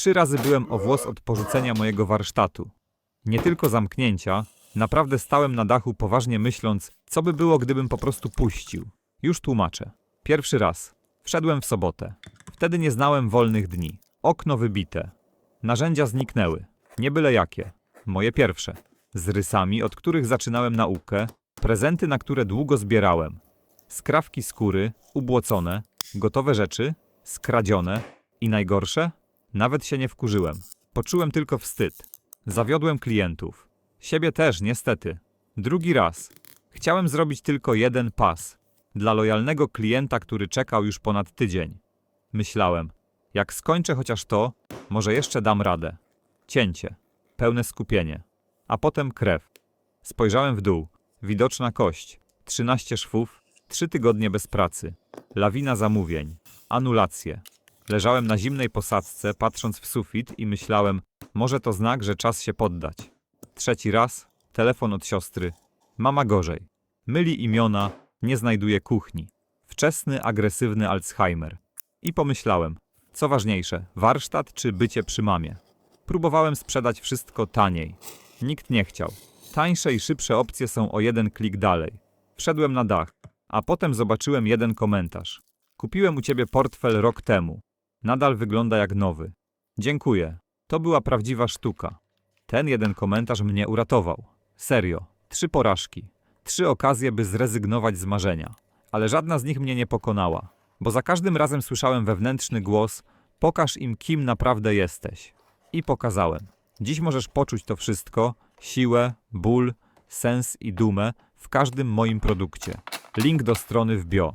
Trzy razy byłem o włos od porzucenia mojego warsztatu. Nie tylko zamknięcia, naprawdę stałem na dachu poważnie myśląc, co by było, gdybym po prostu puścił. Już tłumaczę. Pierwszy raz. Wszedłem w sobotę. Wtedy nie znałem wolnych dni. Okno wybite. Narzędzia zniknęły. Nie byle jakie. Moje pierwsze. Z rysami, od których zaczynałem naukę, prezenty, na które długo zbierałem. Skrawki skóry, ubłocone, gotowe rzeczy, skradzione i najgorsze? Nawet się nie wkurzyłem. Poczułem tylko wstyd. Zawiodłem klientów. Siebie też, niestety. Drugi raz. Chciałem zrobić tylko jeden pas. Dla lojalnego klienta, który czekał już ponad tydzień. Myślałem, jak skończę chociaż to, może jeszcze dam radę. Cięcie. Pełne skupienie. A potem krew. Spojrzałem w dół. Widoczna kość. 13 szwów. Trzy tygodnie bez pracy. Lawina zamówień. Anulacje. Leżałem na zimnej posadzce, patrząc w sufit i myślałem, może to znak, że czas się poddać. Trzeci raz, telefon od siostry. Mama gorzej. Myli imiona, nie znajduje kuchni. Wczesny, agresywny Alzheimer. I pomyślałem, co ważniejsze, warsztat czy bycie przy mamie. Próbowałem sprzedać wszystko taniej. Nikt nie chciał. Tańsze i szybsze opcje są o jeden klik dalej. Wszedłem na dach, a potem zobaczyłem jeden komentarz. Kupiłem u ciebie portfel rok temu. Nadal wygląda jak nowy. Dziękuję. To była prawdziwa sztuka. Ten jeden komentarz mnie uratował. Serio. Trzy porażki. Trzy okazje, by zrezygnować z marzenia. Ale żadna z nich mnie nie pokonała. Bo za każdym razem słyszałem wewnętrzny głos: Pokaż im, kim naprawdę jesteś. I pokazałem. Dziś możesz poczuć to wszystko: siłę, ból, sens i dumę w każdym moim produkcie. Link do strony w bio.